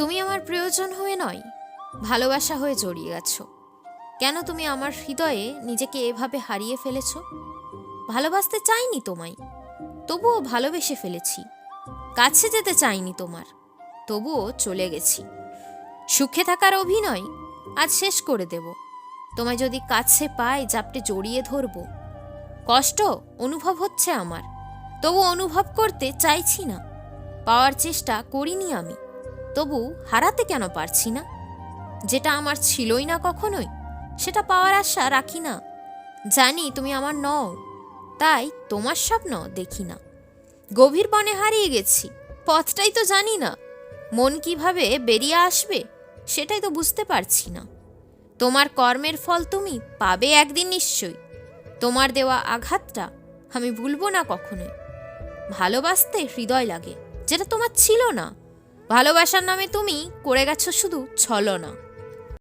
তুমি আমার প্রয়োজন হয়ে নয়, ভালোবাসা হয়ে জড়িয়ে গেছো কেন তুমি আমার হৃদয়ে নিজেকে এভাবে হারিয়ে ফেলেছ? ভালোবাসতে চাইনি তোমায়, তবুও ভালোবেসে ফেলেছি। কাছে যেতে চাইনি তোমার, তবুও চলে গেছি। সুখে থাকার অভিনয় আজ শেষ করে দেব। তোমায় যদি কাছে পাই জাপটে জড়িয়ে ধরব। কষ্ট অনুভব হচ্ছে আমার, তবু অনুভব করতে চাইছি না। পাওয়ার চেষ্টা করিনি আমি। তবু হারাতে কেন পারছি না? যেটা আমার ছিলই না কখনোই, সেটা পাওয়ার আশা রাখি না। জানি তুমি আমার নও, তাই তোমার স্বপ্ন দেখি না। গভীর বনে হারিয়ে গেছি, পথটাই তো জানি না। মন কীভাবে বেরিয়ে আসবে, সেটাই তো বুঝতে পারছি না। তোমার কর্মের ফল তুমি পাবে একদিন নিশ্চয়ই। তোমার দেওয়া আঘাতটা আমি ভুলবো না কখনোই। ভালোবাসতে হৃদয় লাগে, যেটা তোমার ছিল না। ভালোবাসার নামে তুমি করে গেছো শুধু ছলনা।